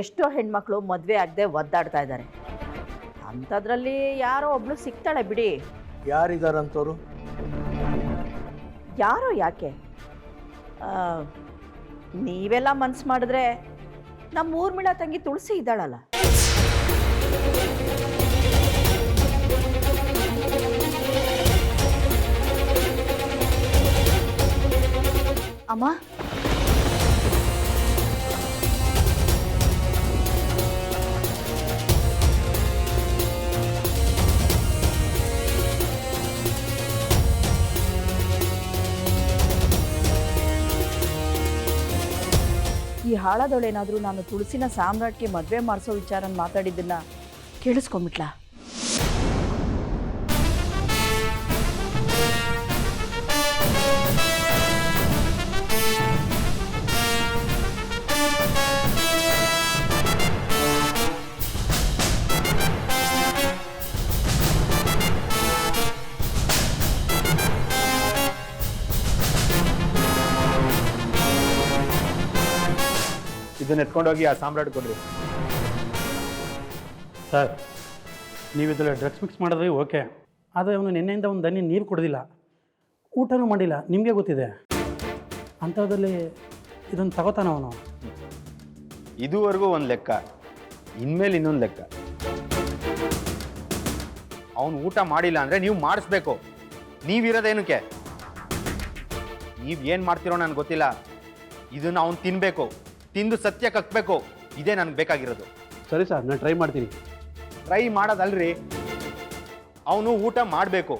ಎಷ್ಟೋ ಹೆಣ್ಮಕ್ಳು ಮದುವೆ ಆಗದೆ ಒದ್ದಾಡ್ತಾ ಇದ್ದಾರೆ. ಅಂಥದ್ರಲ್ಲಿ ಯಾರೋ ಒಬ್ಳು ಸಿಗ್ತಾಳೆ ಬಿಡಿ. ಯಾರಿದಾರಂತವ್ರು? ಯಾರೋ ಯಾಕೆ? ಆ, ನೀವೆಲ್ಲ ಮನ್ಸು ಮಾಡಿದ್ರೆ ನಮ್ಮ ಊರ್ಮಿಳ ತಂಗಿ ತುಳಸಿ ಇದ್ದಾಳಲ್ಲ. ಅಮ್ಮ ಹಾಳದವಳೇನಾದರೂ ನಾನು ತುಳಸಿನ ಸಾಮ್ರಾಟ್ಗೆ ಮದುವೆ ಮಾಡಿಸೋ ವಿಚಾರನ ಮಾತಾಡಿದ್ದನ್ನು ಕೇಳಿಸ್ಕೊಂಬಿಟ್ಲಾ ಇದನ್ನ ಎತ್ಕೊಂಡೋಗಿ ಆ ಸಾಮ್ರಾಟ್ ಕೊಡ್ರಿ. ಸರ್ ನೀವು ಇದರಲ್ಲಿ ಡ್ರಗ್ಸ್ ಮಿಕ್ಸ್ ಮಾಡಿದ್ರೆ ಓಕೆ. ಆದರೆ ಅವನು ನಿನ್ನೆಯಿಂದ ಒಂದು ದನಿ ನೀರು ಕುಡ್ದಿಲ್ಲ. ಊಟನೂ ಮಾಡಿಲ್ಲ. ನಿಮಗೆ ಗೊತ್ತಿದೆ. ಅಂಥದ್ರಲ್ಲಿ ಇದನ್ನು ತಗೋತಾನ ಅವನು. ಇದುವರೆಗೂ ಒಂದು ಲೆಕ್ಕ. ಇನ್ಮೇಲೆ ಇನ್ನೊಂದು ಲೆಕ್ಕ. ಅವನು ಊಟ ಮಾಡಿಲ್ಲ ಅಂದರೆ ನೀವು ಮಾಡಿಸ್ಬೇಕು. ನೀವಿರೋದೇನಕ್ಕೆ ನೀವು ಏನು ಮಾಡ್ತಿರೋ ನನಗೆ ಗೊತ್ತಿಲ್ಲ. ಇದನ್ನು ಅವನು ತಿನ್ನಬೇಕು ತಿಂದು ಸತ್ಯ ಕಕ್ಕಬೇಕು ಇದೇ ನನಗೆ ಬೇಕಾಗಿರೋದು. ಸರಿ ಸರ್ ನಾನು ಟ್ರೈ ಮಾಡ್ತೀನಿ. ಟ್ರೈ ಮಾಡೋದಲ್ರಿ. ಅವನು ಊಟ ಮಾಡಬೇಕು.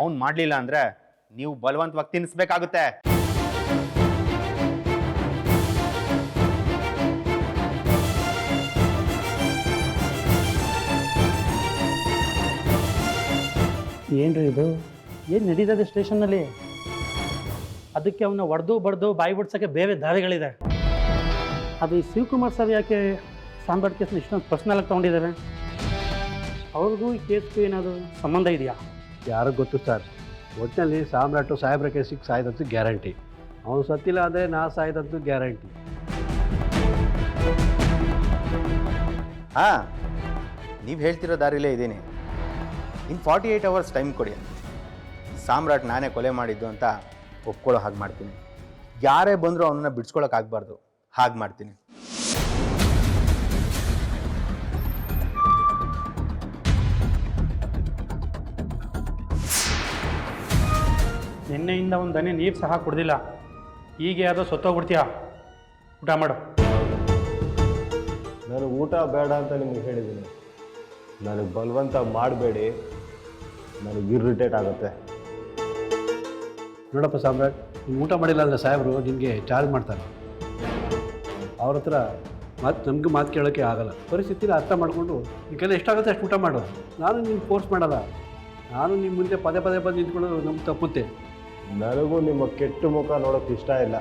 ಅವನು ಮಾಡಲಿಲ್ಲ ಅಂದರೆ ನೀವು ಬಲವಂತವಾಗಿ ತಿನ್ನಿಸ್ಬೇಕಾಗುತ್ತೆ ಏನ್ರಿ ಇದು? ಏನು ನಡೀತದೆ ಸ್ಟೇಷನ್ನಲ್ಲಿ ಅದಕ್ಕೆ ಅವನ್ನ ಹೊಡೆದು ಬಡ್ದು ಬಾಯಿ ಬಿಡ್ಸೋಕ್ಕೆ ಬೇರೆ ದಾರಿಗಳಿದೆ. ಅದು ಈ ಶಿವಕುಮಾರ್ ಸರ್ ಯಾಕೆ ಸಾಂಬಾರ್ ಕೇಸ್ನ ಇಷ್ಟೊಂದು ಪರ್ಸ್ನಲಾಗಿ ತೊಗೊಂಡಿದ್ದಾರೆ? ಅವ್ರಿಗೂ ಈ ಕೇಸ್ಗೂ ಏನಾದರೂ ಸಂಬಂಧ ಇದೆಯಾ? ಯಾರಿಗೂ ಗೊತ್ತು ಸರ್. ಒಟ್ಟಿನಲ್ಲಿ ಸಾಮ್ರಾಟು ಸಾಹೇಬ್ರ ಕೇಸಿಗೆ ಸಾಯ್ದಂತೂ ಗ್ಯಾರಂಟಿ. ಅವನು ಸತ್ತಿಲ್ಲ ಅಂದರೆ ನಾ ಸಾಯ್ದಂತೂ ಗ್ಯಾರಂಟಿ. ಹಾಂ ನೀವು ಹೇಳ್ತಿರೋ ದಾರಿಲೇ ಇದ್ದೀನಿ. ಇನ್ನು ಫಾರ್ಟಿ ಏಯ್ಟ್ ಅವರ್ಸ್ ಟೈಮ್ ಕೊಡಿ. ಸಾಮ್ರಾಟ್ ನಾನೇ ಕೊಲೆ ಮಾಡಿದ್ದು ಅಂತ ಒಪ್ಕೊಳ್ಳೋ ಹಾಗೆ ಮಾಡ್ತೀನಿ. ಯಾರೇ ಬಂದರೂ ಅವನನ್ನ ಬಿಡ್ಸ್ಕೊಳಕ್ಕಾಗಬಾರ್ದು ಹಾಗೆ ಮಾಡ್ತೀನಿ. ನಿನ್ನೆಯಿಂದ ಒಂದು ದನಿ ನೀರು ಸಹ ಕುಡ್ದಿಲ್ಲ. ಈಗ ಯಾವುದೋ ಸತ್ತೋಗ್ಬಿಡ್ತೀಯ? ಊಟ ಮಾಡು. ನಾನು ಊಟ ಬೇಡ ಅಂತ ನಿಮಗೆ ಹೇಳಿದ್ದೀನಿ. ನನಗೆ ಬಲವಂತ ಮಾಡಬೇಡಿ. ನನಗೆ ಇರಿಟೇಟ್ ಆಗುತ್ತೆ. ನೋಡಪ್ಪ ಸಾಮ್ರಾಟ್ ನೀವು ಊಟ ಮಾಡಿಲ್ಲ ಅಂದರೆ ಸಾಹೇಬರು ನಿಮಗೆ ಚಾರ್ಜ್ ಮಾಡ್ತಾರೆ. ಅವ್ರ ಹತ್ರ ಮಾತು ನಮಗೂ ಮಾತು ಕೇಳೋಕ್ಕೆ ಆಗಲ್ಲ. ಪರಿಸ್ಥಿತಿನ ಅರ್ಥ ಮಾಡಿಕೊಂಡು ಈ ಕೈಲಿ ಎಷ್ಟಾಗುತ್ತೆ ಅಷ್ಟು ಊಟ ಮಾಡು. ನಾನು ನಿಮ್ಗೆ ಫೋರ್ಸ್ ಮಾಡಲ್ಲ. ನಾನು ನಿಮ್ಮ ಮುಂದೆ ಪದೇ ಪದೇ ಬಂದು ನಿಂತ್ಕೊಳ್ಳೋದು ನಮ್ಗೆ ತಪ್ಪುತ್ತೆ. ನನಗೂ ನಿಮ್ಮ ಕೆಟ್ಟ ಮುಖ ನೋಡೋಕ್ಕೆ ಇಷ್ಟ ಇಲ್ಲ.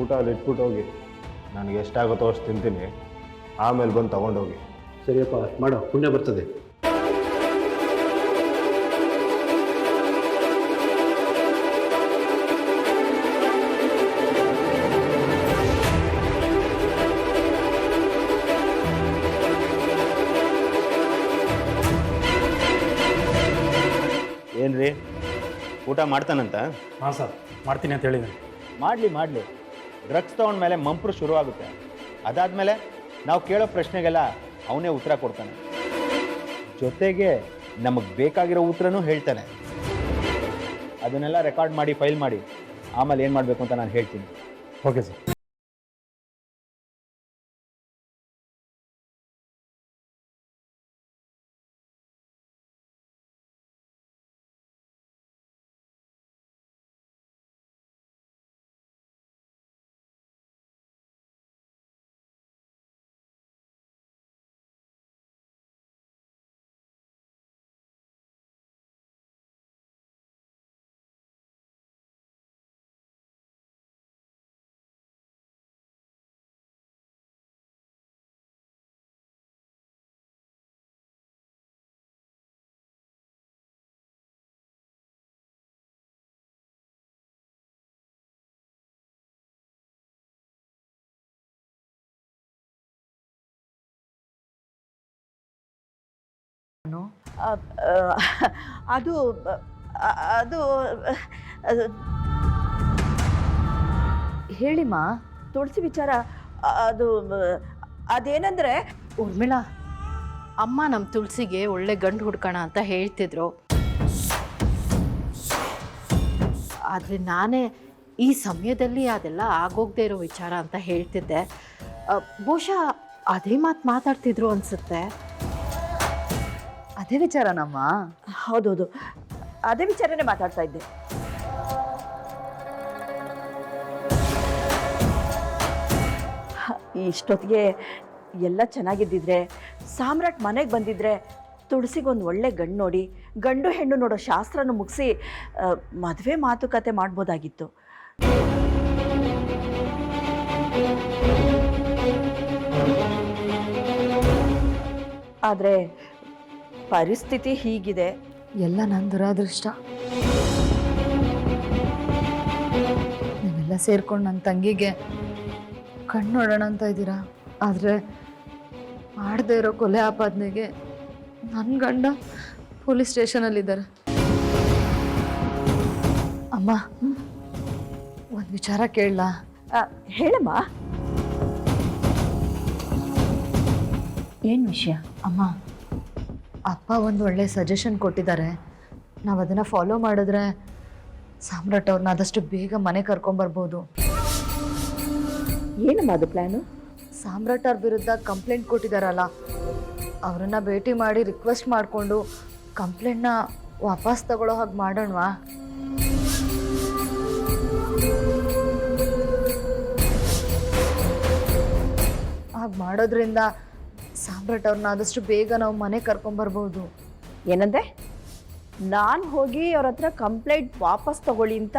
ಊಟ ಅಲ್ಲಿ ಇಟ್ಬಿಟ್ಟು ಹೋಗಿ. ನನಗೆ ಎಷ್ಟಾಗುತ್ತೋ ಅಷ್ಟು ತಿಂತೀನಿ. ಆಮೇಲೆ ಬಂದು ತೊಗೊಂಡೋಗಿ ಸರಿಯಪ್ಪ ಅಷ್ಟು ಮಾಡೋ. ಪುಣ್ಯ ಬರ್ತದೆ. ಊಟ ಮಾಡ್ತಾನಂತ? ಹಾಂ ಸರ್ ಮಾಡ್ತೀನಿ ಅಂತ ಹೇಳಿದ್ದೀನಿ. ಮಾಡಲಿ ಮಾಡಲಿ. ಡ್ರಗ್ಸ್ ತೊಗೊಂಡ್ಮೇಲೆ ಮಂಪ್ರು ಶುರು ಆಗುತ್ತೆ ಅದಾದಮೇಲೆ ನಾವು ಕೇಳೋ ಪ್ರಶ್ನೆಗೆಲ್ಲ ಅವನೇ ಉತ್ತರ ಕೊಡ್ತಾನೆ. ಜೊತೆಗೆ ನಮಗೆ ಬೇಕಾಗಿರೋ ಉತ್ತರನೂ ಹೇಳ್ತಾನೆ. ಅದನ್ನೆಲ್ಲ ರೆಕಾರ್ಡ್ ಮಾಡಿ ಫೈಲ್ ಮಾಡಿ. ಆಮೇಲೆ ಏನು ಮಾಡಬೇಕು ಅಂತ ನಾನು ಹೇಳ್ತೀನಿ. Okay sir. ಅದು ಅದು ಹೇಳಿಮ್ಮ ತುಳಸಿ ವಿಚಾರ. ಅದು, ಅದೇನಂದ್ರೆ ಉರ್ಮಿಳಾ ಅಮ್ಮ ನಮ್ಮ ತುಳಸಿಗೆ ಒಳ್ಳೆ ಗಂಡು ಹುಡ್ಕೋಣ ಅಂತ ಹೇಳ್ತಿದ್ರು. ಆದರೆ ನಾನೇ ಈ ಸಮಯದಲ್ಲಿ ಅದೆಲ್ಲ ಆಗೋಗದೆ ಇರೋ ವಿಚಾರ ಅಂತ ಹೇಳ್ತಿದ್ದೆ. ಬಹುಶಃ ಅದೇ ಮಾತು ಮಾತಾಡ್ತಿದ್ರು ಅನ್ಸುತ್ತೆ. ಅದೇ ವಿಚಾರನಮ್ಮ? ಹೌದೌದು. ಅದೇ ವಿಚಾರನೇ ಮಾತಾಡ್ತಾ ಇದ್ದೆ. ಇಷ್ಟೊತ್ತಿಗೆ ಎಲ್ಲ ಚೆನ್ನಾಗಿದ್ದಿದ್ರೆ, ಸಾಮ್ರಾಟ್ ಮನೆಗೆ ಬಂದಿದ್ರೆ ತುಳಸಿಗೊಂದು ಒಳ್ಳೆ ಗಂಡು ನೋಡಿ, ಗಂಡು ಹೆಣ್ಣು ನೋಡೋ ಶಾಸ್ತ್ರನ ಮುಗಿಸಿ ಮದುವೆ ಮಾತುಕತೆ ಮಾಡ್ಬೋದಾಗಿತ್ತು. ಆದರೆ ಪರಿಸ್ಥಿತಿ ಹೀಗಿದೆ. ಎಲ್ಲ ನನ್ನ ದುರಾದೃಷ್ಟ. ನೀವೆಲ್ಲ ಸೇರ್ಕೊಂಡು ನನ್ನ ತಂಗಿಗೆ ಕಣ್ಣು ನೋಡೋಣ ಅಂತ ಇದ್ದೀರಾ? ಆದರೆ ಮಾಡದೇ ಇರೋ ಕೊಲೆ ಆಪಾದನೆಗೆ ನನ್ನ ಗಂಡ ಪೊಲೀಸ್ ಸ್ಟೇಷನಲ್ಲಿದ್ದಾರೆ. ಅಮ್ಮ ಒಂದು ವಿಚಾರ ಕೇಳಲಾ? ಹೇಳಮ್ಮ. ಏನು ವಿಷಯ? ಅಮ್ಮ ಅಪ್ಪ ಒಂದು ಒಳ್ಳೆ ಸಜೆಷನ್ ಕೊಟ್ಟಿದ್ದಾರೆ. ನಾವು ಅದನ್ನು ಫಾಲೋ ಮಾಡಿದ್ರೆ ಸಾಮ್ರಾಟ್ ಅವ್ರನ್ನ ಆದಷ್ಟು ಬೇಗ ಮನೆ ಕರ್ಕೊಂಬರ್ಬೋದು ಏನಮ್ಮ ಅದು ಪ್ಲ್ಯಾನು ಸಾಮ್ರಾಟ್ ಅವ್ರ ವಿರುದ್ಧ ಕಂಪ್ಲೇಂಟ್ ಕೊಟ್ಟಿದ್ದಾರಲ್ಲ ಅವರನ್ನು ಭೇಟಿ ಮಾಡಿ ರಿಕ್ವೆಸ್ಟ್ ಮಾಡಿಕೊಂಡು ಕಂಪ್ಲೇಂಟ್ನ ವಾಪಸ್ ತಗೊಳ್ಳೋ ಹಾಗೆ ಮಾಡೋಣವಾ? ಹಾಗೆ ಮಾಡೋದ್ರಿಂದ ಸಾಮ್ರಾಟ್ ಅವ್ರನ್ನ ಆದಷ್ಟು ಬೇಗ ನಾವು ಮನೆ ಕರ್ಕೊಂಬರ್ಬೋದು ಏನಂದೆ? ನಾನು ಹೋಗಿ ಅವ್ರ ಹತ್ರ ಕಂಪ್ಲೇಂಟ್ ವಾಪಸ್ ತಗೊಳ್ಳಿ ಅಂತ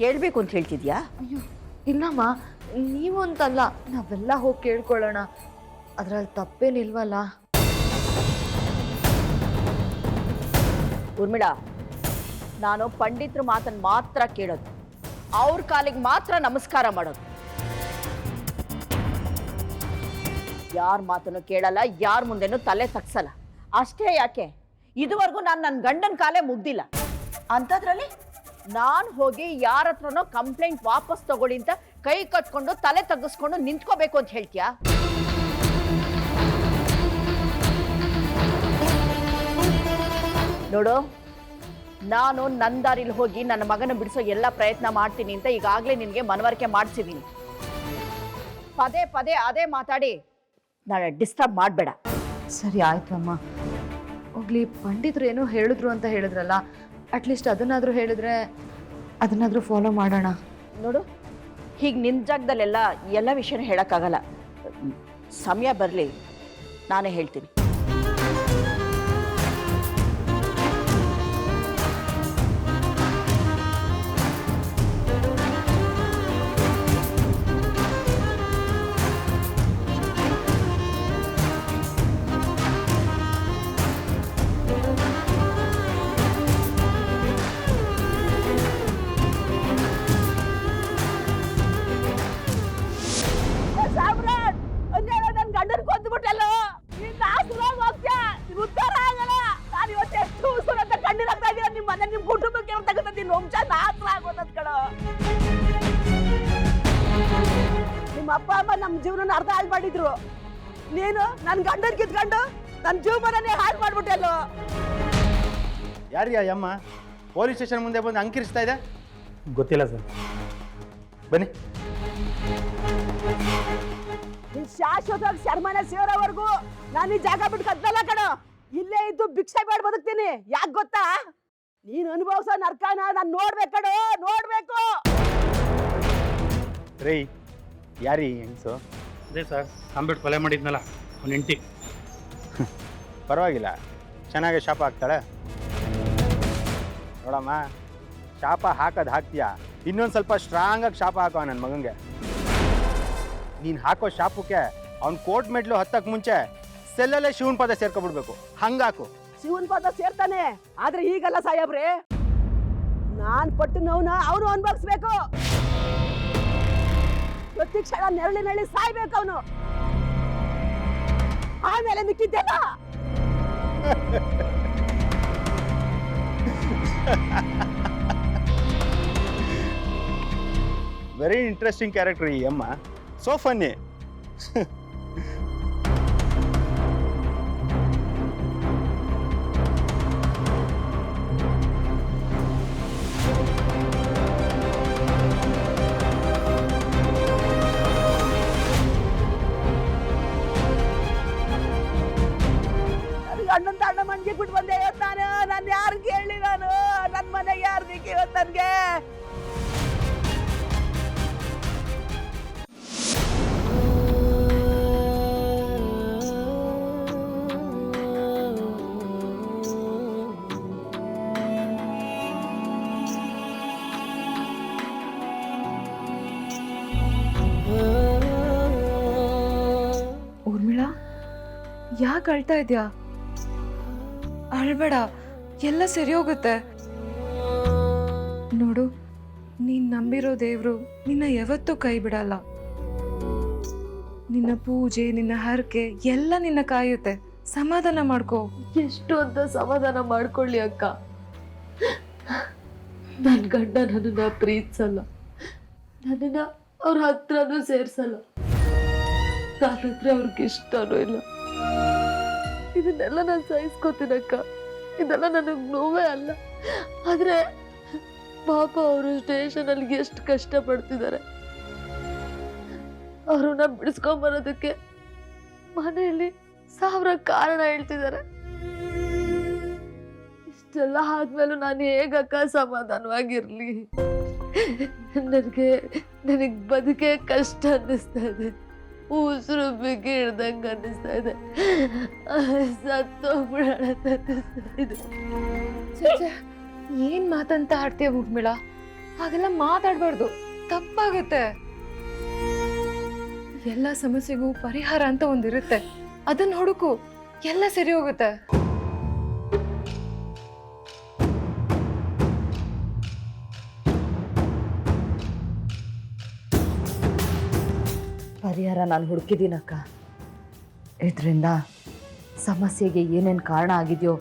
ಕೇಳಬೇಕು ಅಂತ ಹೇಳ್ತಿದ್ಯಾ? ಅಯ್ಯೋ ಇಲ್ಲಮ್ಮ ನೀವು ಅಂತಲ್ಲ ನಾವೆಲ್ಲ ಹೋಗಿ ಕೇಳ್ಕೊಳ್ಳೋಣ. ಅದ್ರಲ್ಲಿ ತಪ್ಪೇನಿಲ್ವಲ್ಲ? ಊರ್ಮಿಳ ನಾನು ಪಂಡಿತರ ಮಾತನ್ನು ಮಾತ್ರ ಕೇಳೋದು. ಅವ್ರ ಕಾಲಿಗೆ ಮಾತ್ರ ನಮಸ್ಕಾರ ಮಾಡೋದು. ಯಾರ ಮಾತನ್ನು ಕೇಳಲ್ಲ, ಯಾರ ಮುಂದೆನೂ ತಲೆ ತಗ್ಸಲ್ಲ. ಅಷ್ಟೇ ಯಾಕೆ? ಇದುವರೆಗೂ ನಾನು ನನ್ನ ಗಂಡನ ಕಾಲೇ ಮುಗ್ದಿಲ್ಲ. ಅಂಥದ್ರಲ್ಲಿ ನಾನು ಹೋಗಿ ಯಾರ ಹತ್ರನೋ ಕಂಪ್ಲೇಂಟ್ ವಾಪಸ್ ತಗೊಳ್ಳಿ ಅಂತ ಕೈ ಕಟ್ಕೊಂಡು ತಲೆ ತಗ್ಗಿಸ್ಕೊಂಡು ನಿಂತ್ಕೋಬೇಕು ಅಂತ ಹೇಳ್ತೀಯಾ? ನೋಡು, ನಾನು ನನ್ನ ದಾರಿಲಿ ಹೋಗಿ ನನ್ನ ಮಗನ ಬಿಡಿಸೋ ಎಲ್ಲ ಪ್ರಯತ್ನ ಮಾಡ್ತೀನಿ ಅಂತ ಈಗಾಗಲೇ ನಿನಗೆ ಮನವರಿಕೆ ಮಾಡಿಸಿದ್ದೀನಿ ಪದೇ ಪದೇ ಅದೇ ಮಾತಾಡಿ. ನಾಳೆ ಡಿಸ್ಟರ್ಬ್ ಮಾಡಬೇಡ. ಸರಿ ಆಯ್ತು ಅಮ್ಮ ಹೋಗ್ಲಿ ಪಂಡಿತರು ಏನೋ ಹೇಳಿದ್ರು ಅಂತ ಹೇಳಿದ್ರಲ್ಲ ಅಟ್ಲೀಸ್ಟ್ ಅದನ್ನಾದರೂ ಹೇಳಿದ್ರೆ ಅದನ್ನಾದರೂ ಫಾಲೋ ಮಾಡೋಣ. ನೋಡು ಹೀಗೆ ನಿನ್ನ ಜಾಗದಲ್ಲೆಲ್ಲ ಎಲ್ಲ ವಿಷಯನೂ ಹೇಳೋಕ್ಕಾಗಲ್ಲ. ಸಮಯ ಬರಲಿ ನಾನೇ ಹೇಳ್ತೀನಿ. ನಿಮ್ಮ ಅಪ್ಪ ಅಮ್ಮ ನಮ್ಮ ಜೀವನ ಅರ್ಧ ಹಾಳು ಮಾಡಿದ್ರು. ನೀನು ನನ್ನ ಗಂಡನ್ ಕಿತ್ಕೊಂಡು ನನ್ನ ಜೀವನನೇ ಹಾಳು ಮಾಡ್ಬಿಟ್ಟಲ್ಲೋ ಯಾರ್ಯಾ ಅಮ್ಮ? ಪೊಲೀಸ್ ಸ್ಟೇಷನ್ ಮುಂದೆ ಬಂದು ಅಂಕಿರಿಸ್ತಾ ಇದೆ? ಗೊತ್ತಿಲ್ಲ ಸರ್. ಬನ್ನಿ. ನೀನ್ ಶಾಶ್ವತವಾಗಿ ಶರ್ಮನ ಸೇರೋವರೆಗೂ ನಾನು ಈ ಜಾಗ ಬಿಟ್ಟು ಕದ್ದಲ್ಲ ಕಣ. ಇಲ್ಲೇ ಇದ್ದು ಭಿಕ್ಷೆ ಬೇಡ ಬದುಕ್ತೀನಿ. ಯಾಕೆ ಗೊತ್ತಾ? ನೀನು ಅನುಭವಿಸೋ ನರ್ಕನ ನಾನು ನೋಡ್ಬೇಕು ಕಣೋ ನೋಡ್ಬೇಕು. ರೀ ಯಾರೀ ಹೆಂಗ್ಸು? ಅದೇ ಸರ್ ಅಂಬೇಡ್ ಕೊಲೆ ಮಾಡಿದ್ನಲ್ಲ ಅವ್ನ ಹೆಂಡತಿ. ಪರವಾಗಿಲ್ಲ ಚೆನ್ನಾಗಿ ಶಾಪ ಹಾಕ್ತಾಳೆ. ನೋಡಮ್ಮ ಶಾಪ ಹಾಕೋದು ಹಾಕ್ತೀಯಾ? ಇನ್ನೊಂದು ಸ್ವಲ್ಪ ಸ್ಟ್ರಾಂಗಾಗಿ ಶಾಪ ಹಾಕೋ ನನ್ನ ಮಗಂಗೆ. ನೀನು ಹಾಕೋ ಶಾಪಕ್ಕೆ ಅವ್ನು ಕೋರ್ಟ್ ಮೆಟ್ಲು ಹತ್ತಕ್ಕೆ ಮುಂಚೆ ಸೆಲ್ಲಲ್ಲೇ ಶಿವನ್ ಪದ ಸೇರ್ಕೊಬಿಡ್ಬೇಕು. ಹಂಗಾಕು ಶಿವನ್ ಪದ ಸೇರ್ತಾನೆ ಆದ್ರೆ ಈಗಲ್ಲ ಸಾಹೇಬ್ರೆ ನಾನ್ ಪಟ್ಟು ನೋವ್ನ ಅವನು ಅನ್ಭವಿಸ್ಬೇಕು ಪ್ರತಿ ಕ್ಷಣ ನೆರಳಿ ಮೇಲೆ ಸಾಯ್ಬೇಕು ಅವನು. ಆಮೇಲೆ ಮಿಕ್ಕಿದ್ದೆಲ್ಲ ವೆರಿ ಇಂಟ್ರೆಸ್ಟಿಂಗ್ ಕ್ಯಾರೆಕ್ಟರ್ ಈ ಅಮ್ಮ. ಸೊ ಫನ್ನಿ ಯಾಕೆ ಅಳ್ತಾ ಇದ್ಯಾ? ಅಳ್ಬೇಡ, ಎಲ್ಲ ಸರಿ ಹೋಗುತ್ತೆ. ನೋಡು, ನೀನ್ ನಂಬಿರೋ ದೇವ್ರು ನಿನ್ನ ಯಾವತ್ತೂ ಕೈ ಬಿಡಲ್ಲ. ನಿನ್ನ ಪೂಜೆ, ನಿನ್ನ ಹರಕೆ ಎಲ್ಲ ನಿನ್ನ ಕಾಯುತ್ತೆ. ಸಮಾಧಾನ ಮಾಡ್ಕೋ. ಎಷ್ಟು ಅಂತ ಸಮಾಧಾನ ಮಾಡ್ಕೊಳ್ಳಿ ಅಕ್ಕ. ನನ್ನ ಗಂಡ ನನ್ನನ್ನ ಪ್ರೀತಿಸಲ್ಲ. ನನ್ನನ್ನ ಅವ್ರ ಹತ್ರನೂ ಸೇರ್ಸಲ್ಲ. ನನ್ನ ಹತ್ರ ಅವ್ರಿಗೆ ಇಷ್ಟನೂ ಇಲ್ಲ. ಇದನ್ನೆಲ್ಲ ನಾನು ಸಹಿಸ್ಕೋತೀನಕ್ಕ ಇದೆಲ್ಲ ನನಗೆ ನೋವೇ ಅಲ್ಲ. ಆದರೆ ಪಾಪ ಅವರು ಸ್ಟೇಷನಲ್ಲಿ ಎಷ್ಟು ಕಷ್ಟಪಡ್ತಿದ್ದಾರೆ ಅವ್ರನ್ನ ಬಿಡಿಸ್ಕೊಂಬರೋದಕ್ಕೆ ಮನೆಯಲ್ಲಿ ಸಾವಿರ ಕಾರಣ ಹೇಳ್ತಿದ್ದಾರೆ ಇಷ್ಟೆಲ್ಲ ಆದ್ಮೇಲೂ ನಾನು ಹೇಗಕ್ಕ ಸಮಾಧಾನವಾಗಿರ್ಲಿ? ನನಗೆ ನನಗೆ ಬದುಕೇ ಕಷ್ಟ ಅನ್ನಿಸ್ತಾ ಇದೆ. ಉಸಿರು ಬಿಗಿ ಹಿಡ್ದಂಗೆ ಅನ್ನಿಸ್ತಾ ಇದೆ. ಸತ್ತೋಗ್ಬಿಡೋಣ ಅಂತ ಅನ್ನಿಸ್ತಾ ಇದೆ ಏನ್ ಮಾತಂತ ಆಡ್ತೀಯ ಊರ್ಮಿಳ ಹಾಗೆಲ್ಲ ಮಾತಾಡ್ಬಾರ್ದು. ತಪ್ಪಾಗುತ್ತೆ. ಎಲ್ಲ ಸಮಸ್ಯೆಗೂ ಪರಿಹಾರ ಅಂತ ಒಂದಿರುತ್ತೆ. ಅದನ್ನ ಹುಡುಕು, ಎಲ್ಲ ಸರಿ ಹೋಗುತ್ತೆ. ಪರಿಹಾರ ನಾನು ಹುಡುಕಿದ್ದೀನಕ್ಕ. ಇದರಿಂದ ಸಮಸ್ಯೆಗೆ ಏನೇನು ಕಾರಣ ಆಗಿದೆಯೋ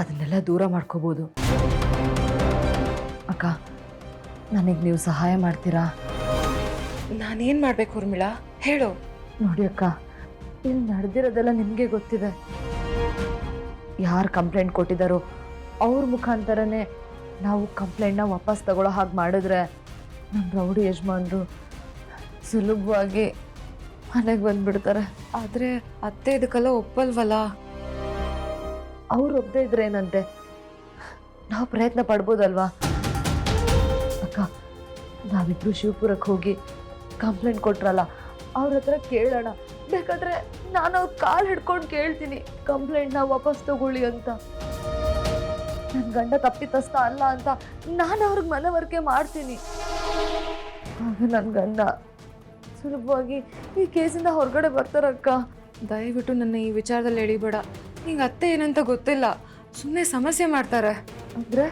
ಅದನ್ನೆಲ್ಲ ದೂರ ಮಾಡ್ಕೋಬೋದು. ಅಕ್ಕ ನನಗೆ ನೀವು ಸಹಾಯ ಮಾಡ್ತೀರಾ? ನಾನೇನು ಮಾಡಬೇಕು ಊರ್ಮಿಳಾ? ಹೇಳು. ನೋಡಿ ಅಕ್ಕ ಇಲ್ಲಿ ನಡೆದಿರೋದೆಲ್ಲ ನಿಮಗೆ ಗೊತ್ತಿದೆ. ಯಾರು ಕಂಪ್ಲೇಂಟ್ ಕೊಟ್ಟಿದ್ದಾರೋ ಅವ್ರ ಮುಖಾಂತರನೇ ನಾವು ಕಂಪ್ಲೇಂಟ್ನ ವಾಪಸ್ ತಗೊಳ್ಳೋ ಹಾಗೆ ಮಾಡಿದ್ರೆ ನಮ್ಮ ರೌಡಿ ಯಜಮಾನರು ಸುಲಭವಾಗಿ ಮನೆಗೆ ಬಂದ್ಬಿಡ್ತಾರೆ. ಆದ್ರೆ ಅತ್ತೆ ಇದಕ್ಕೆಲ್ಲ ಒಪ್ಪಲ್ವಲ್ಲ? ಅವ್ರು ಇದ್ರೆ ಏನಂತೆ ನಾವು ಪ್ರಯತ್ನ ಪಡ್ಬೋದಲ್ವಾ? ಅಕ್ಕ, ನಾವಿಬ್ರು ಶಿವಪುರಕ್ಕೆ ಹೋಗಿ ಕಂಪ್ಲೇಂಟ್ ಕೊಟ್ರಲ್ಲ, ಅವ್ರ ಹತ್ರ ಕೇಳೋಣ. ಬೇಕಾದ್ರೆ ನಾನು ಅವ್ರ ಕಾಲು ಹಿಡ್ಕೊಂಡು ಕೇಳ್ತೀನಿ, ಕಂಪ್ಲೇಂಟ್ನ ವಾಪಸ್ ತಗೊಳ್ಳಿ ಅಂತ. ನನ್ನ ಗಂಡ ತಪ್ಪಿತಸ್ಥ ಅಲ್ಲ ಅಂತ ನಾನು ಅವ್ರಿಗೆ ಮನವರಿಕೆ ಮಾಡ್ತೀನಿ. ಆಗ ನನ್ನ ಗಂಡ ಸುಲಭವಾಗಿ ಈ ಕೇಸಿಂದ ಹೊರಗಡೆ ಬರ್ತಾರಕ್ಕ. ದಯವಿಟ್ಟು ನನ್ನ ಈ ವಿಚಾರದಲ್ಲಿ ಎಳಿಬೇಡ. ನಿಂಗೆ ಅತ್ತೆ ಏನಂತ ಗೊತ್ತಿಲ್ಲ. ಸುಮ್ಮನೆ ಸಮಸ್ಯೆ ಮಾಡ್ತಾರೆ. ಅಂದರೆ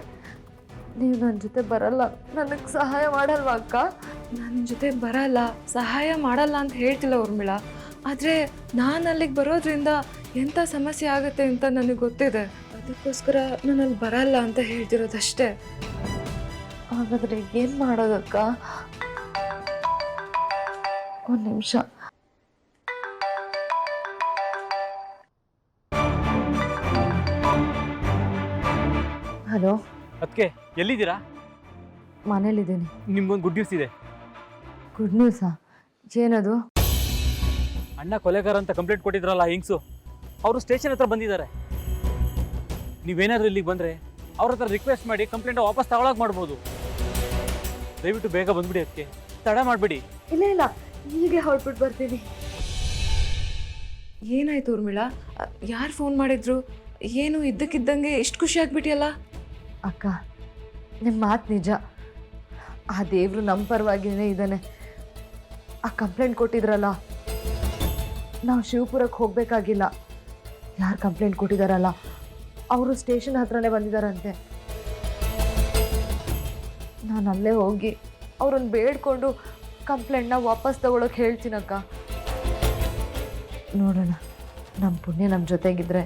ನೀವು ನನ್ನ ಜೊತೆ ಬರಲ್ಲ. ನನಗೆ ಸಹಾಯ ಮಾಡಲ್ವಾ ಅಕ್ಕ? ನನ್ನ ಜೊತೆ ಬರಲ್ಲ. ಸಹಾಯ ಮಾಡಲ್ಲ ಅಂತ ಹೇಳ್ತಿಲ್ಲ ಊರ್ಮಿಳ. ಆದರೆ ನಾನು ಅಲ್ಲಿಗೆ ಬರೋದ್ರಿಂದ ಎಂಥ ಸಮಸ್ಯೆ ಆಗುತ್ತೆ ಅಂತ ನನಗೆ ಗೊತ್ತಿದೆ. ಅದಕ್ಕೋಸ್ಕರ ನಾನು ಅಲ್ಲಿ ಬರಲ್ಲ ಅಂತ ಹೇಳ್ತಿರೋದಷ್ಟೇ. ಹಾಗಾದರೆ ಏನು ಮಾಡೋದಕ್ಕ? ಒಂದು ನಿಮಿಷ. ಹಲೋ? ಅದಕ್ಕೆ ಎಲ್ಲಿದ್ದೀರಾ? ಮನೇಲಿದ್ದೀನಿ. ನಿಮ್ಗೊಂದು ಗುಡ್ ನ್ಯೂಸ್ ಇದೆ. ಗುಡ್ ನ್ಯೂಸಾ ಏನದು? ಅಣ್ಣ ಕೊಲೆಗಾರ ಅಂತ ಕಂಪ್ಲೇಂಟ್ ಕೊಟ್ಟಿದ್ರಲ್ಲ ಹಿಂಗ್ಸು. ಅವರು ಸ್ಟೇಷನ್ ಹತ್ರ ಬಂದಿದ್ದಾರೆ. ನೀವೇನಾದ್ರೂ ಇಲ್ಲಿಗೆ ಬಂದರೆ ಅವ್ರ ಹತ್ರ ರಿಕ್ವೆಸ್ಟ್ ಮಾಡಿ ಕಂಪ್ಲೇಂಟ್ ವಾಪಸ್ ತಗೊಳಕ್ ಮಾಡ್ಬೋದು. ದಯವಿಟ್ಟು ಬೇಗ ಬಂದ್ಬಿಡಿ ಅದಕ್ಕೆ ತಡ ಮಾಡಬೇಡಿ. ಇಲ್ಲ ಇಲ್ಲ. ಹೀಗೆ ಹೊರಟ್ಬಿಟ್ಟು ಬರ್ತೀನಿ. ಏನಾಯ್ತು ಊರ್ಮಿಳ? ಯಾರು ಫೋನ್ ಮಾಡಿದ್ರು? ಏನು ಇದ್ದಕ್ಕಿದ್ದಂಗೆ ಎಷ್ಟು ಖುಷಿ ಆಗ್ಬಿಟ್ಟಿಯಲ್ಲ ಅಕ್ಕ ನಿಮ್ಮ ಮಾತು ನಿಜ. ಆ ದೇವರು ನಮ್ಮ ಪರವಾಗಿನೇ ಇದ್ದಾನೆ ಆ ಕಂಪ್ಲೇಂಟ್ ಕೊಟ್ಟಿದ್ರಲ್ಲ? ನಾವು ಶಿವಪುರಕ್ಕೆ ಹೋಗಬೇಕಾಗಿಲ್ಲ. ಯಾರು ಕಂಪ್ಲೇಂಟ್ ಕೊಟ್ಟಿದ್ದಾರಲ್ಲ ಅವರು ಸ್ಟೇಷನ್ ಹತ್ರನೇ ಬಂದಿದ್ದಾರಂತೆ ನಾನು ಅಲ್ಲೇ ಹೋಗಿ ಅವ್ರನ್ನ ಬೇಡ್ಕೊಂಡು ಕಂಪ್ಲೇಂಟ್ನ ವಾಪಸ್ ತಗೊಳಕ್ಕೆ ಹೇಳ್ತೀನಕ್ಕ. ನೋಡೋಣ ನಮ್ಮ ಪುಣ್ಯ ನಮ್ಮ ಜೊತೆಗಿದ್ರೆ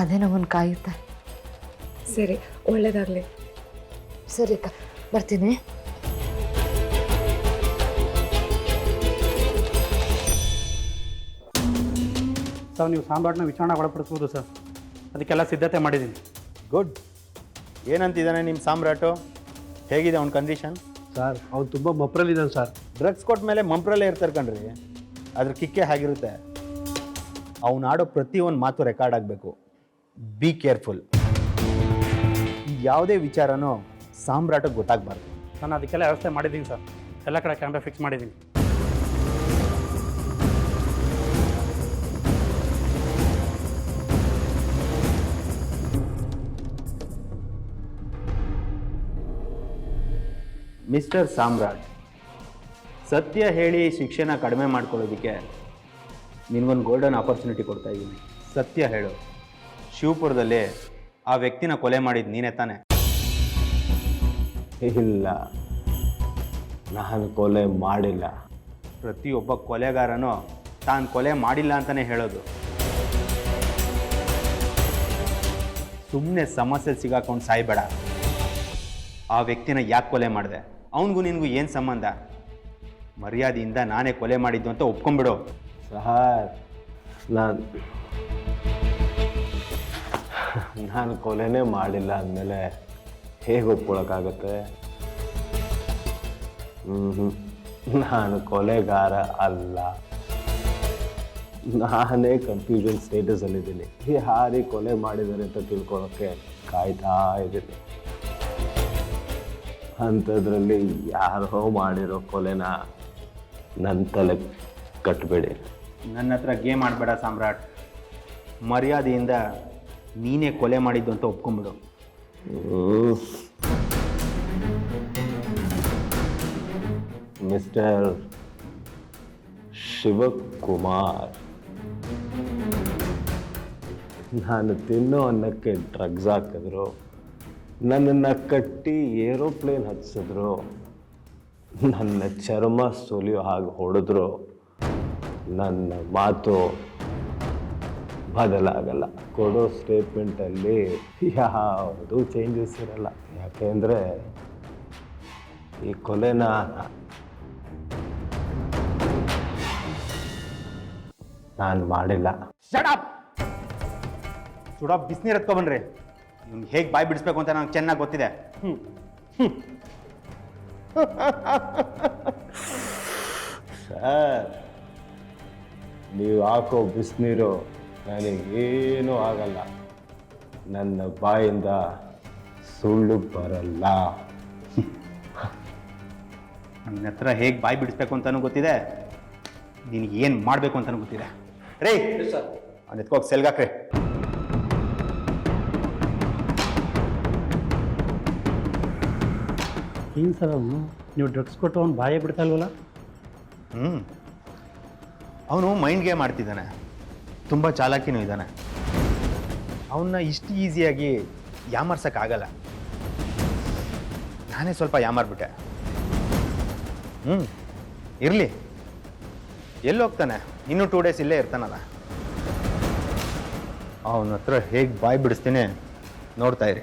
ಅದೇ ನಮ್ಮನ್ನು ಕಾಯುತ್ತೆ. ಸರಿ ಒಳ್ಳೇದಾಗಲಿ. ಸರಿ ಅಕ್ಕ ಬರ್ತೀನಿ. ಸರ್ ನೀವು ಸಾಂಬಾರ್ನ ವಿಚಾರಣೆ ಒಳಪಡಿಸ್ಬೋದು ಸರ್. ಅದಕ್ಕೆಲ್ಲ ಸಿದ್ಧತೆ ಮಾಡಿದ್ದೀನಿ. ಗುಡ್. ಏನಂತಿದ್ದಾನೆ ನಿಮ್ಮ ಸಾಮ್ರಾಟು? ಹೇಗಿದೆ ಅವ್ನ ಕಂಡೀಷನ್ ಸರ್? ಅವ್ನು ತುಂಬ ಮಪ್ರಲ್ಲಿದ್ದಾನೆ ಸರ್. ಡ್ರಗ್ಸ್ ಕೊಟ್ಟ ಮೇಲೆ ಮಂಪ್ರಲ್ಲೇ ಇರ್ತಾರೆ ಕಣ್ರಿ. ಅದ್ರ ಕಿಕ್ಕೆ ಆಗಿರುತ್ತೆ ಅವನು ಆಡೋ ಪ್ರತಿಯೊಂದು ಮಾತು ರೆಕಾರ್ಡ್ ಆಗಬೇಕು. ಬಿ ಕೇರ್ಫುಲ್ ಯಾವುದೇ ವಿಚಾರನೂ ಸಾಮ್ರಾಟಕ್ಕೆ ಗೊತ್ತಾಗಬಾರ್ದು. ನಾನು ಅದಕ್ಕೆಲ್ಲ ವ್ಯವಸ್ಥೆ ಮಾಡಿದ್ದೀನಿ ಸರ್. ಎಲ್ಲ ಕಡೆ ಕ್ಯಾಮ್ರಾ ಫಿಕ್ಸ್ ಮಾಡಿದ್ದೀನಿ. ಮಿಸ್ಟರ್ ಸಾಮ್ರಾಟ್ ಸತ್ಯ ಹೇಳಿ ಶಿಕ್ಷಣ ಕಡಿಮೆ ಮಾಡ್ಕೊಳ್ಳೋದಕ್ಕೆ ನಿನಗೊಂದು ಗೋಲ್ಡನ್ ಆಪರ್ಚುನಿಟಿ ಕೊಡ್ತಾ ಇದ್ದೀನಿ. ಸತ್ಯ ಹೇಳು. ಶಿವಪುರದಲ್ಲಿ ಆ ವ್ಯಕ್ತಿನ ಕೊಲೆ ಮಾಡಿದ್ದು ನೀನೇ ತಾನೆ? ಇಲ್ಲ. ನಾನು ಕೊಲೆ ಮಾಡಿಲ್ಲ. ಪ್ರತಿಯೊಬ್ಬ ಕೊಲೆಗಾರನು ತಾನು ಕೊಲೆ ಮಾಡಿಲ್ಲ ಅಂತಲೇ ಹೇಳೋದು. ಸುಮ್ಮನೆ ಸಮಸ್ಯೆ ಸಿಗಾಕೊಂಡು ಸಾಯ್ಬೇಡ. ಆ ವ್ಯಕ್ತಿನ ಯಾಕೆ ಕೊಲೆ ಮಾಡಿದೆ? ಅವನಿಗೂ ನಿನಗೂ ಏನು ಸಂಬಂಧ? ಮರ್ಯಾದೆಯಿಂದ ನಾನೇ ಕೊಲೆ ಮಾಡಿದ್ದು ಅಂತ ಒಪ್ಕೊಂಬಿಡು ಸರ್ ನಾನು ನಾನು ಕೊಲೆನೇ ಮಾಡಿಲ್ಲ ಅಂದಮೇಲೆ ಹೇಗೆ ಒಪ್ಕೊಳಕ್ಕಾಗತ್ತೆ? ಹ್ಞೂ ನಾನು ಕೊಲೆಗಾರ ಅಲ್ಲ. ನಾನೇ ಕನ್ಫ್ಯೂಷನ್ ಸ್ಟೇಟಸಲ್ಲಿದ್ದೀನಿ ಯಾರಿಗೆ ಕೊಲೆ ಮಾಡಿದ್ದಾರೆ ಅಂತ ತಿಳ್ಕೊಳೋಕ್ಕೆ ಕಾಯ್ತಾ ಇದ್ದೀನಿ. ಅಂಥದ್ರಲ್ಲಿ ಯಾರೋ ಮಾಡಿರೋ ಕೊಲೆನ ನನ್ನ ತಲೆ ಕಟ್ಟಬೇಡಿ ನನ್ನ ಹತ್ರ ಗೇಮ್ ಆಡಬೇಡ ಸಾಮ್ರಾಟ್. ಮರ್ಯಾದೆಯಿಂದ ನೀನೇ ಕೊಲೆ ಮಾಡಿದ್ದು ಅಂತ ಒಪ್ಕೊಂಬಿಡು ಮಿಸ್ಟರ್ ಶಿವಕುಮಾರ್. ನಾನು ತಿನ್ನೋ ಅನ್ನಕ್ಕೆ ಡ್ರಗ್ಸ್ ಹಾಕಿದ್ರು. ನನ್ನನ್ನು ಕಟ್ಟಿ ಏರೋಪ್ಲೇನ್ ಹತ್ಸಿದ್ರು. ನನ್ನ ಚರ್ಮ ಸುಲಿಯೋ ಹಾಗೆ ಹೊಡೆದ್ರು. ನನ್ನ ಮಾತು ಬದಲಾಗಲ್ಲ. ಕೊಡೋ ಸ್ಟೇಟ್ಮೆಂಟಲ್ಲಿ ಯಾವುದೂ ಚೇಂಜಸ್ ಇರಲ್ಲ. ಯಾಕೆಂದರೆ ಈ ಕೊಲೆನ ನಾನು ಮಾಡಿಲ್ಲ. ಶಡಪ್ ಸುಡ ಬಿಸಿನೀರು ಎತ್ಕೊಬನ್ರಿ ನಿಮ್ಗೆ ಹೇಗೆ ಬಾಯಿ ಬಿಡಿಸ್ಬೇಕು ಅಂತ ನಂಗೆ ಚೆನ್ನಾಗಿ ಗೊತ್ತಿದೆ. ಸರ್ ನೀವು ಹಾಕೋ ಬಿಸಿನೀರು ನನಗೇನೂ ಆಗಲ್ಲ. ನನ್ನ ಬಾಯಿಂದ ಸುಳ್ಳು ಬರಲ್ಲ. ನನ್ನ ಹತ್ರ ಹೇಗೆ ಬಾಯಿ ಬಿಡಿಸ್ಬೇಕು ಅಂತಲೂ ಗೊತ್ತಿದೆ. ನಿನಗೆ ಏನು ಮಾಡಬೇಕು ಅಂತಲೂ ಗೊತ್ತಿದೆ. ರೇ ಅವ್ನು ಎತ್ಕೋಗಿ ಸೆಲ್ಗಾಕ್ರಿ. ಏನು ಸರ್ ಅವನು. ನೀವು ಡ್ರಗ್ಸ್ ಕೊಟ್ಟು ಅವ್ನು ಬಾಯೇ ಬಿಡ್ತಾ ಇಲ್ವಲ್ಲ? ಹ್ಞೂ ಅವನು ಮೈಂಡ್ ಗೇಮ್ ಆಡ್ತಿದ್ದಾನೆ. ತುಂಬ ಚಾಲಾಕಿನೂ ಇದ್ದಾನೆ. ಅವನ್ನ ಇಷ್ಟು ಈಸಿಯಾಗಿ ಯಾಮಾರ್ಸೋಕ್ಕಾಗಲ್ಲ. ನಾನೇ ಸ್ವಲ್ಪ ಯಾಮಾರ್ಬಿಟ್ಟೆ. ಹ್ಞೂ ಇರಲಿ. ಎಲ್ಲಿ ಹೋಗ್ತಾನೆ? ಇನ್ನೂ ಟೂ ಡೇಸ್ ಇಲ್ಲೇ ಇರ್ತಾನಲ್ಲ. ಅವನ ಹತ್ರ ಹೇಗೆ ಬಾಯಿ ಬಿಡಿಸ್ತೀನಿ ನೋಡ್ತಾ ಇರಿ.